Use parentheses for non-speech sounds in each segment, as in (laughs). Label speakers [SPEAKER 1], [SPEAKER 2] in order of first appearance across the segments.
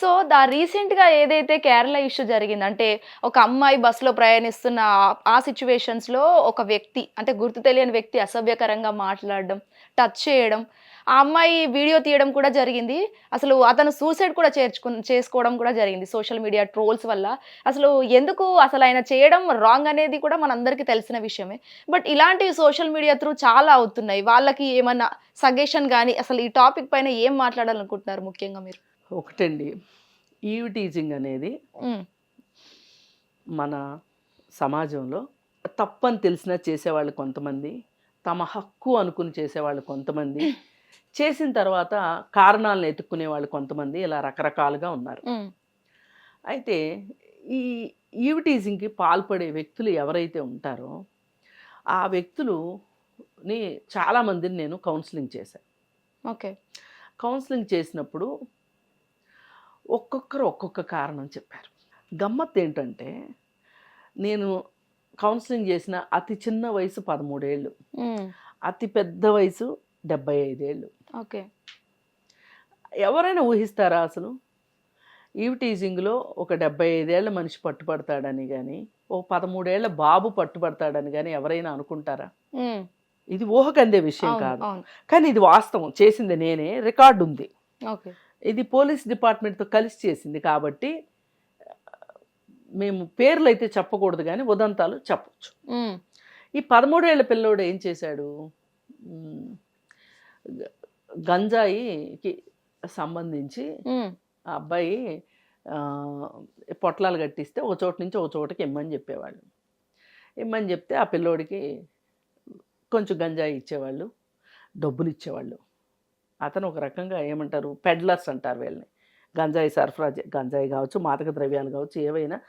[SPEAKER 1] So దా రీసెంట్గా ఏదైతే Kerala issue జరిగింది అంటే ఒక అమ్మాయి బస్సులో ప్రయాణిస్తున్న ఆ- సిచ్యువేషన్స్లో ఒక వ్యక్తి అంటే గుర్తు తెలియని వ్యక్తి అసభ్యకరంగా మాట్లాడడం టచ్ చేయడం ఆ అమ్మాయి వీడియో తీయడం కూడా జరిగింది. అసలు అతను సూసైడ్ కూడా చేర్చుకు చేసుకోవడం కూడా జరిగింది సోషల్ మీడియా ట్రోల్స్ వల్ల. అసలు ఎందుకు అసలు ఆయన చేయడం రాంగ్ అనేది కూడా మనందరికీ తెలిసిన విషయమే. బట్ ఇలాంటివి సోషల్ మీడియా త్రూ చాలా అవుతున్నాయి. వాళ్ళకి ఏమన్నా సజెషన్ కానీ అసలు ఈ టాపిక్ పైన ఏం మాట్లాడాలనుకుంటున్నారు ముఖ్యంగా మీరు?
[SPEAKER 2] ఒకటండి ఈవ్ టీజింగ్ అనేది మన సమాజంలో తప్పని తెలిసినా చేసేవాళ్ళు కొంతమంది తమ హక్కు అనుకుని చేసేవాళ్ళు కొంతమంది చేసిన తర్వాత కారణాలను ఎత్తుక్కునే వాళ్ళు కొంతమంది ఇలా రకరకాలుగా ఉన్నారు. అయితే ఈ ఈవ్ టీజింగ్కి పాల్పడే వ్యక్తులు ఎవరైతే ఉంటారో ఆ వ్యక్తులుని చాలామందిని నేను కౌన్సిలింగ్ చేశాను
[SPEAKER 1] ఓకే.
[SPEAKER 2] కౌన్సిలింగ్ చేసినప్పుడు ఒక్కొక్కరు ఒక్కొక్క కారణం చెప్పారు. గమ్మత్ ఏంటంటే నేను కౌన్సిలింగ్ చేసిన అతి చిన్న వయసు పదమూడేళ్ళు. అతి పెద్ద వయసు డెబ్బై ఐదేళ్ళు
[SPEAKER 1] ఓకే.
[SPEAKER 2] ఎవరైనా ఊహిస్తారా అసలు? ఈవ్ టీజింగ్లో ఒక డెబ్బై ఐదేళ్ళ మనిషి పట్టుపడతాడని కానీ ఓ పదమూడేళ్ళ బాబు పట్టుపడతాడని కానీ ఎవరైనా అనుకుంటారా? ఇది ఊహకందే విషయం కాదు. కానీ ఇది వాస్తవం. చేసింది నేనే. రికార్డు ఉంది
[SPEAKER 1] ఓకే.
[SPEAKER 2] ఇది పోలీస్ డిపార్ట్మెంట్తో కలిసి చేసింది కాబట్టి మేము పేర్లు అయితే చెప్పకూడదు కానీ ఉదంతాలు చెప్పొచ్చు. ఈ పదమూడేళ్ళ పిల్లోడు ఏం చేశాడు? గంజాయికి సంబంధించి ఆ అబ్బాయి పొట్లాలు కట్టిస్తే ఒక చోట నుంచి ఒక చోటకి ఇమ్మని చెప్పేవాళ్ళు. ఇమ్మని చెప్తే ఆ పిల్లోడికి కొంచెం గంజాయి ఇచ్చేవాళ్ళు డబ్బులు ఇచ్చేవాళ్ళు. అతను ఒక రకంగా ఏమంటారు పెడ్లర్స్ అంటారు వీళ్ళని. గంజాయి సరఫరా గంజాయి కావచ్చు మాదక ద్రవ్యాలు కావచ్చు ఏవైనా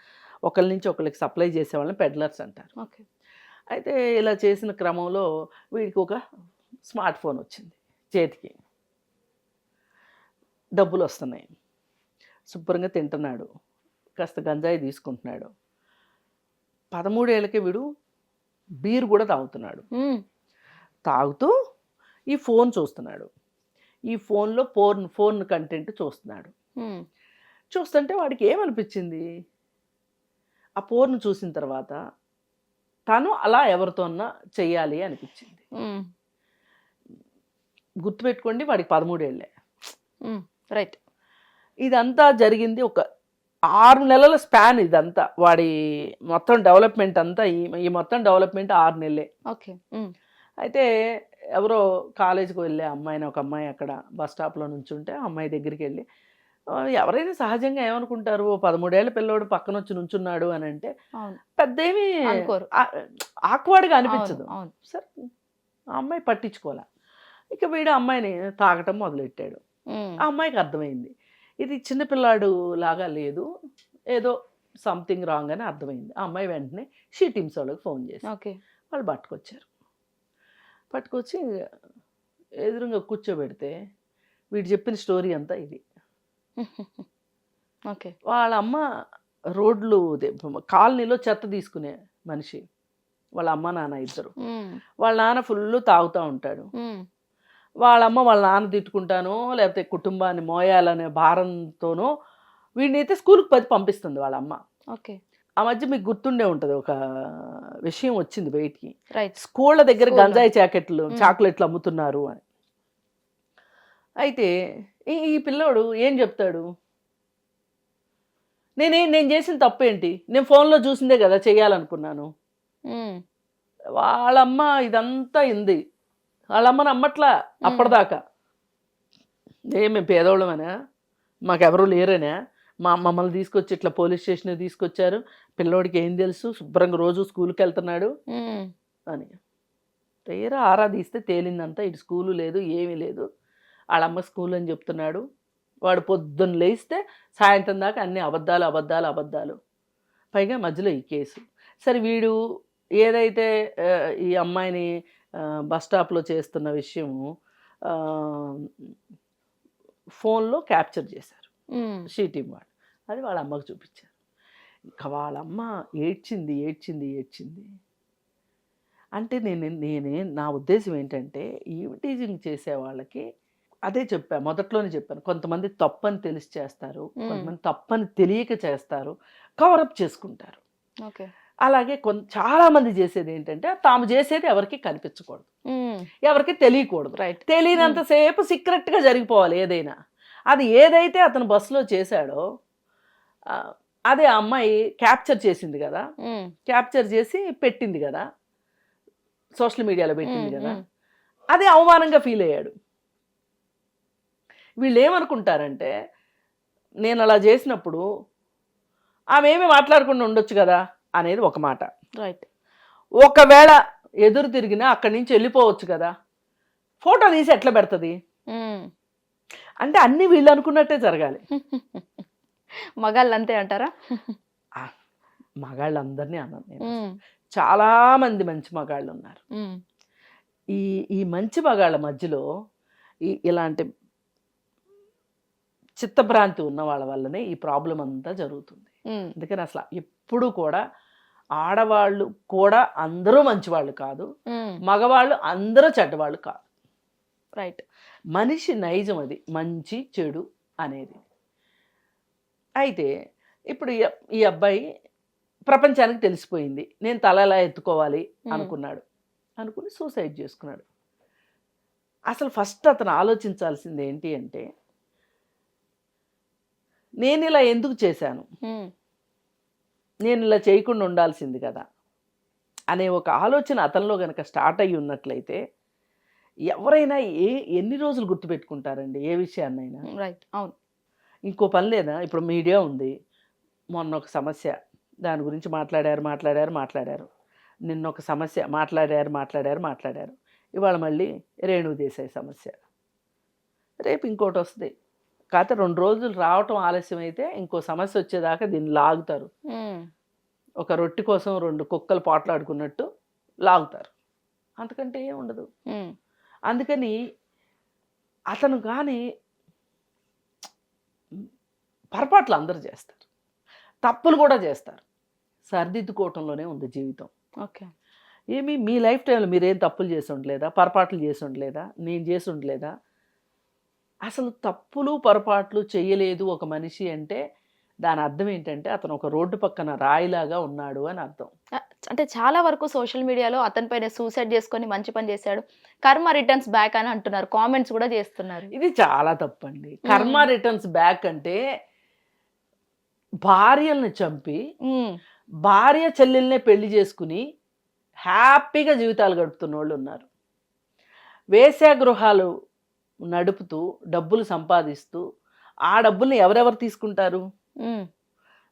[SPEAKER 2] ఒకరి నుంచి ఒకరికి సప్లై చేసేవాళ్ళని పెడ్లర్స్ అంటారు.
[SPEAKER 1] ఓకే.
[SPEAKER 2] అయితే ఇలా చేసిన క్రమంలో వీడికి ఒక స్మార్ట్ ఫోన్ వచ్చింది చేతికి. డబ్బులు వస్తున్నాయి. శుభ్రంగా తింటున్నాడు. కాస్త గంజాయి తీసుకుంటున్నాడు. పదమూడేళ్ళకి వీడు బీర్ కూడా తాగుతున్నాడు. తాగుతూ ఈ ఫోన్ చూస్తున్నాడు. ఈ ఫోన్లో ఫోన్ ఫోన్ కంటెంట్ చూస్తున్నాడు. చూస్తుంటే వాడికి ఏమనిపించింది? ఆ పోర్ను చూసిన తర్వాత తను అలా ఎవరితోన్నా చెయ్యాలి అనిపించింది. గుర్తుపెట్టుకోండి వాడికి పదమూడేళ్ళే.
[SPEAKER 1] రైట్.
[SPEAKER 2] ఇదంతా జరిగింది ఒక ఆరు నెలల స్పాన్ ఇదంతా. వాడి మొత్తం డెవలప్మెంట్ అంతా ఈ మొత్తం డెవలప్మెంట్ ఆరు నెలలే.
[SPEAKER 1] ఓకే.
[SPEAKER 2] అయితే ఎవరో కాలేజీకి వెళ్ళే అమ్మాయిని ఒక అమ్మాయి అక్కడ బస్ స్టాప్లో నుంచుంటే ఆ అమ్మాయి దగ్గరికి వెళ్ళి "ఆ, ఎవరైనా సహజంగా ఏమనుకుంటారు? ఓ పదమూడేళ్ళ పిల్లోడు పక్కన వచ్చి నుంచున్నాడు అని అంటే పెద్ద ఏమీ
[SPEAKER 1] అనుకోరు.
[SPEAKER 2] ఆక్వర్డ్గా అనిపించదు. సరే ఆ అమ్మాయి పట్టించుకోలే. ఇక వీడు అమ్మాయిని తాగటం మొదలెట్టాడు. ఆ అమ్మాయికి అర్థమైంది. ఇది చిన్నపిల్లాడు లాగా లేదు. ఏదో సంథింగ్ రాంగ్ అని అర్థమైంది. ఆ అమ్మాయి వెంటనే షీ టీమ్స్ వాళ్ళకి ఫోన్ చేసి
[SPEAKER 1] ఓకే.
[SPEAKER 2] వాళ్ళు పట్టుకొచ్చారు. పట్టుకొచ్చి ఎదురుగా కూర్చోబెడితే వీడు చెప్పిన స్టోరీ అంతా ఇది. (laughs)
[SPEAKER 1] ఓకే.
[SPEAKER 2] వాళ్ళ అమ్మ రోడ్లు కాలనీలో చెత్త తీసుకునే మనిషి. వాళ్ళ అమ్మ నాన్న ఇద్దరు. వాళ్ళ నాన్న ఫుల్ తాగుతూ ఉంటాడు.
[SPEAKER 1] ఉమ్,
[SPEAKER 2] వాళ్ళ అమ్మ వాళ్ళ నాన్న తిట్టుకుంటానో లేకపోతే కుటుంబాన్ని మోయాలనే భారంతోనో వీడిని అయితే స్కూల్కి పది పంపిస్తుంది వాళ్ళ అమ్మ.
[SPEAKER 1] ఓకే.
[SPEAKER 2] ఆ మధ్య మీకు గుర్తుండే ఉంటుంది ఒక విషయం వచ్చింది బయటికి. స్కూళ్ళ దగ్గర. గంజాయి చాకెట్లు. చాక్లెట్లు అమ్ముతున్నారు అని. అయితే ఈ పిల్లోడు ఏం చెప్తాడు? నేనే నేను చేసిన తప్పేంటి? నేను ఫోన్లో చూసిందే కదా చేయాలనుకున్నాను. వాళ్ళమ్మ ఇదంతా ఇంది. వాళ్ళమ్మ నమ్మట్లా అప్పటిదాకా. ఏ మేము పేదోళ్ళమనా? మాకెవరూ లేరనా? మా మమ్మల్ని తీసుకొచ్చి ఇట్లా పోలీస్ స్టేషన్ తీసుకొచ్చారు. పిల్లోడికి ఏం తెలుసు? శుభ్రంగా రోజు స్కూల్కి వెళ్తున్నాడు. అని. తీరా ఆరా తీస్తే తేలిందంతా. ఇటు స్కూలు లేదు ఏమీ లేదు. వాళ్ళమ్మ స్కూల్ అని చెప్తున్నాడు. వాడు పొద్దున్న లేస్తే సాయంత్రం దాకా అన్ని అబద్ధాలు అబద్ధాలు అబద్ధాలు. పైగా మధ్యలో ఈ కేసు. సరే వీడు ఏదైతే ఈ అమ్మాయిని బస్ స్టాప్లో చేస్తున్న విషయము ఫోన్లో క్యాప్చర్ చేశారు. షీటీం వాడు అది వాళ్ళ అమ్మకు చూపించారు. ఇంకా వాళ్ళ అమ్మ ఏడ్చింది ఏడ్చింది ఏడ్చింది. అంటే నేను నేనే నా ఉద్దేశం ఏంటంటే ఈవిటీజింగ్ చేసే వాళ్ళకి అదే చెప్పా మొదట్లోనే చెప్పాను. కొంతమంది తప్పని తెలిసి చేస్తారు. కొంతమంది తప్పని తెలియక చేస్తారు కవరప్ చేసుకుంటారు.
[SPEAKER 1] ఓకే.
[SPEAKER 2] అలాగే కొంత చాలా మంది చేసేది ఏంటంటే తాము చేసేది ఎవరికి కనిపించకూడదు. ఎవరికి తెలియకూడదు.
[SPEAKER 1] రైట్
[SPEAKER 2] తెలియనంతసేపు సీక్రెట్గా జరిగిపోవాలి ఏదైనా. అది ఏదైతే అతను బస్సులో చేశాడో అదే ఆ అమ్మాయి క్యాప్చర్ చేసింది కదా. క్యాప్చర్ చేసి పెట్టింది కదా. సోషల్ మీడియాలో పెట్టింది కదా. అది అవమానంగా ఫీల్ అయ్యాడు. వీళ్ళు ఏమనుకుంటారంటే నేను అలా చేసినప్పుడు ఆమె ఏమి మాట్లాడకుండా ఉండొచ్చు కదా అనేది ఒక మాట.
[SPEAKER 1] రైట్
[SPEAKER 2] ఒకవేళ ఎదురు తిరిగినా అక్కడి నుంచి వెళ్ళిపోవచ్చు కదా. ఫోటో తీసి ఎట్లా పెడుతుంది? అంటే అన్ని వీళ్ళు అనుకున్నట్టే జరగాలి. (laughs)
[SPEAKER 1] మగాళ్ళు అంతే అంటారా
[SPEAKER 2] మగాళ్ళందరినీ అన్నాను నేను. చాలా మంది మంచి మగాళ్ళు ఉన్నారు. ఈ ఈ మంచి మగాళ్ళ మధ్యలో ఈ ఇలాంటి చిత్తభ్రాంతి ఉన్న వాళ్ళ వల్లనే ఈ ప్రాబ్లం అంతా జరుగుతుంది. అందుకని అసలు ఎప్పుడు కూడా ఆడవాళ్ళు కూడా అందరూ మంచివాళ్ళు కాదు. మగవాళ్ళు అందరూ చెడ్డవాళ్ళు కాదు.
[SPEAKER 1] రైట్
[SPEAKER 2] మనిషి నైజం అది. మంచి చెడు అనేది. అయితే ఇప్పుడు ఈ అబ్- ఈ అబ్బాయి ప్రపంచానికి తెలిసిపోయింది. నేను తల ఎలా ఎత్తుకోవాలి అనుకున్నాడు. అనుకుని సూసైడ్ చేసుకున్నాడు. అసలు ఫస్ట్ అతను ఆలోచించాల్సింది ఏంటి అంటే నేను ఇలా ఎందుకు చేశాను? నేను ఇలా చేయకుండా ఉండాల్సింది కదా. అనే ఒక ఆలోచన అతనిలో కనుక స్టార్ట్ అయ్యి ఉన్నట్లయితే ఎవరైనా ఏ ఎన్ని రోజులు గుర్తుపెట్టుకుంటారండి? ఏ విషయాన్నైనా?
[SPEAKER 1] రైట్. అవును.
[SPEAKER 2] ఇంకో పని లేదా? ఇప్పుడు మీడియా ఉంది. మొన్న ఒక సమస్య. దాని గురించి మాట్లాడారు మాట్లాడారు మాట్లాడారు. నిన్న ఒక సమస్య. మాట్లాడారు మాట్లాడారు మాట్లాడారు. ఇవాళ మళ్ళీ రేణువు దేశాయి సమస్య. రేపు ఇంకోటి వస్తుంది. కాకపోతే రెండు రోజులు రావటం ఆలస్యం అయితే ఇంకో సమస్య వచ్చేదాకా దీన్ని లాగుతారు. ఒక రొట్టె కోసం రెండు కుక్కలు పోట్లాడుకున్నట్టు లాగుతారు. అంతకంటే ఏం ఉండదు.
[SPEAKER 1] ఉమ్,
[SPEAKER 2] అందుకని అతను కానీ పొరపాట్లు అందరూ చేస్తారు. తప్పులు కూడా చేస్తారు. సరిదిద్దుకోవటంలోనే ఉంది జీవితం.
[SPEAKER 1] ఓకే.
[SPEAKER 2] ఏమి? మీ లైఫ్ టైంలో మీరేం తప్పులు చేసి ఉండలేదా? పొరపాట్లు చేసి ఉండలేదా? నేను చేసి ఉండలేదా? అసలు తప్పులు పొరపాట్లు చేయలేదు ఒక మనిషి అంటే దాని అర్థం ఏంటంటే అతను ఒక రోడ్డు పక్కన రాయిలాగా ఉన్నాడు అని అర్థం.
[SPEAKER 1] అంటే చాలా వరకు సోషల్ మీడియాలో అతని పైన సూసైడ్ చేసుకొని మంచి పని చేశాడు. కర్మ రిటర్న్స్ బ్యాక్ అని అంటున్నారు. కామెంట్స్ కూడా చేస్తున్నారు.
[SPEAKER 2] ఇది చాలా తప్పండి. కర్మ రిటర్న్స్ బ్యాక్ అంటే భార్యల్ని చంపి భార్య చెల్లెల్నే పెళ్ళి చేసుకుని హ్యాపీగా జీవితాలు గడుపుతున్న వాళ్ళు ఉన్నారు. వేశ్యాగృహాలు నడుపుతూ డబ్బులు సంపాదిస్తూ ఆ డబ్బుల్ని ఎవరెవరు తీసుకుంటారు?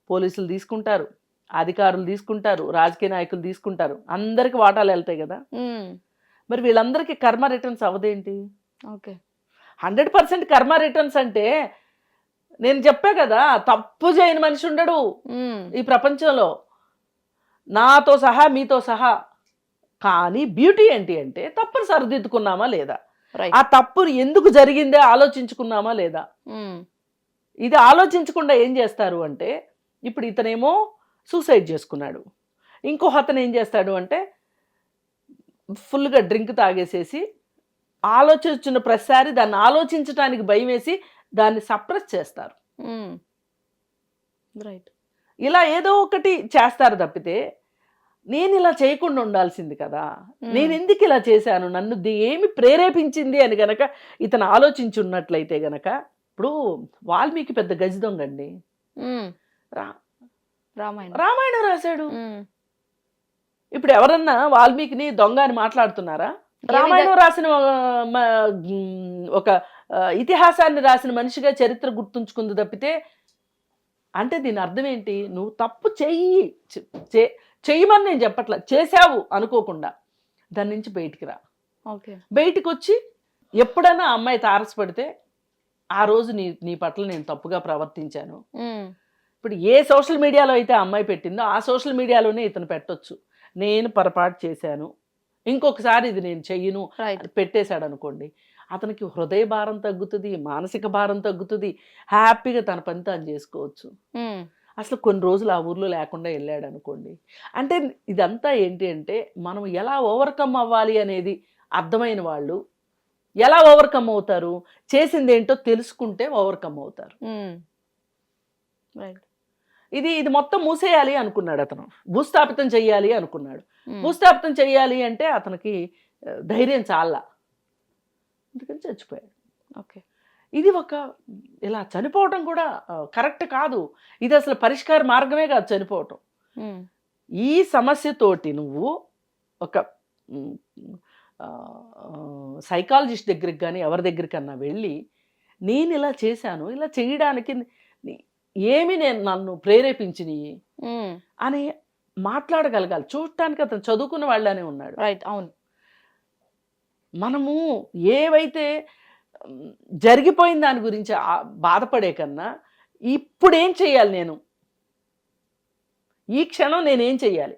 [SPEAKER 2] పోలీసులు తీసుకుంటారు. అధికారులు తీసుకుంటారు రాజకీయ నాయకులు తీసుకుంటారు. అందరికి వాటాలు వెళ్తాయి కదా. మరి వీళ్ళందరికీ karma returns అవదేంటి?
[SPEAKER 1] Okay.
[SPEAKER 2] Hundred percent karma returns అంటే నేను చెప్పా కదా తప్పు చేయని మనిషి ఉండడు ఈ ప్రపంచంలో. నాతో సహా మీతో సహా. కానీ బ్యూటీ ఏంటి అంటే తప్పును సరిదిద్దుకున్నామా లేదా? ఆ తప్పు ఎందుకు జరిగిందే ఆలోచించుకున్నామా లేదా? ఇది ఆలోచించకుండా ఏం చేస్తారు అంటే ఇప్పుడు ఇతనేమో సూసైడ్ చేసుకున్నాడు. ఇంకో అతను ఏం చేస్తాడు అంటే ఫుల్గా డ్రింక్ తాగేసేసి ఆలోచించిన ప్రతిసారి దాన్ని ఆలోచించడానికి భయం వేసి దాన్ని సప్రెస్ చేస్తారు.
[SPEAKER 1] రైట్.
[SPEAKER 2] ఇలా ఏదో ఒకటి చేస్తారు తప్పితే నేను ఇలా చేయకుండా ఉండాల్సింది కదా. నేను ఎందుకు ఇలా చేశాను? నన్ను ఏమి ప్రేరేపించింది అని గనక ఇతను ఆలోచించి ఉన్నట్లయితే గనక ఇప్పుడు వాల్మీకి పెద్ద గజ దొంగండి
[SPEAKER 1] ఉమ్,
[SPEAKER 2] రా-
[SPEAKER 1] రామాయణం.
[SPEAKER 2] రామాయణం రాశాడు. ఇప్పుడు ఎవరన్నా వాల్మీకిని దొంగ అని మాట్లాడుతున్నారా? రామాయణం రాసిన ఒక ఇతిహాసాన్ని రాసిన మనిషిగా చరిత్ర గుర్తుంచుకుంది తప్పితే అంటే దీని అర్థం ఏంటి? నువ్వు తప్పు చెయ్యి. చెయ్యమని నేను చెప్పట్లా. చేశావు అనుకోకుండా. దాని నుంచి బయటికి రా.
[SPEAKER 1] ఓకే.
[SPEAKER 2] బయటికి వచ్చి ఎప్పుడైనా అమ్మాయి తారసపడితే ఆ రోజు నీ నీ పట్ల నేను తప్పుగా ప్రవర్తించాను. ఇప్పుడు ఏ సోషల్ మీడియాలో అయితే ఆ అమ్మాయి పెట్టిందో ఆ సోషల్ మీడియాలోనే ఇతను పెట్టొచ్చు. నేను పొరపాటు చేశాను. ఇంకొకసారి ఇది నేను చెయ్యను. పెట్టేశాడు అనుకోండి అతనికి హృదయ భారం తగ్గుతుంది మానసిక భారం తగ్గుతుంది హ్యాపీగా తన పని తాను చేసుకోవచ్చు.
[SPEAKER 1] ఉమ్,
[SPEAKER 2] అసలు కొన్ని రోజులు ఆ ఊర్లో లేకుండా వెళ్ళాడు అనుకోండి అంటే ఇదంతా ఏంటి అంటే మనం ఎలా ఓవర్కమ్ అవ్వాలి అనేది అర్థమైన వాళ్ళు ఎలా ఓవర్కమ్ అవుతారు చేసింది ఏంటో తెలుసుకుంటే ఓవర్కమ్ అవుతారు.
[SPEAKER 1] రైట్
[SPEAKER 2] ఇది ఇది మొత్తం మూసేయాలి అనుకున్నాడు అతను. భూస్థాపితం చెయ్యాలి అనుకున్నాడు. భూస్థాపితం చెయ్యాలి అంటే అతనికి ధైర్యం చాలా అందుకని చచ్చిపోయాడు.
[SPEAKER 1] ఓకే.
[SPEAKER 2] ఇది ఒక ఇలా చనిపోవటం కూడా కరెక్ట్ కాదు. ఇది అసలు పరిష్కార మార్గమే కాదు చనిపోవటం. ఈ సమస్యతోటి నువ్వు ఒక సైకాలజిస్ట్ దగ్గరికి కానీ ఎవరి దగ్గరికన్నా వెళ్ళి నేను ఇలా చేశాను ఇలా చేయడానికి ఏమి నేను నన్ను ప్రేరేపించినవి అని మాట్లాడగలగాలి. చూడటానికి అతను చదువుకున్న వాళ్ళనే ఉన్నాడు.
[SPEAKER 1] రైట్ అవును.
[SPEAKER 2] మనము ఏవైతే జరిగిపోయిన దాని గురించి బాధపడే కన్నా ఇప్పుడు ఏం చేయాలి నేను? ఈ క్షణం నేనేం చెయ్యాలి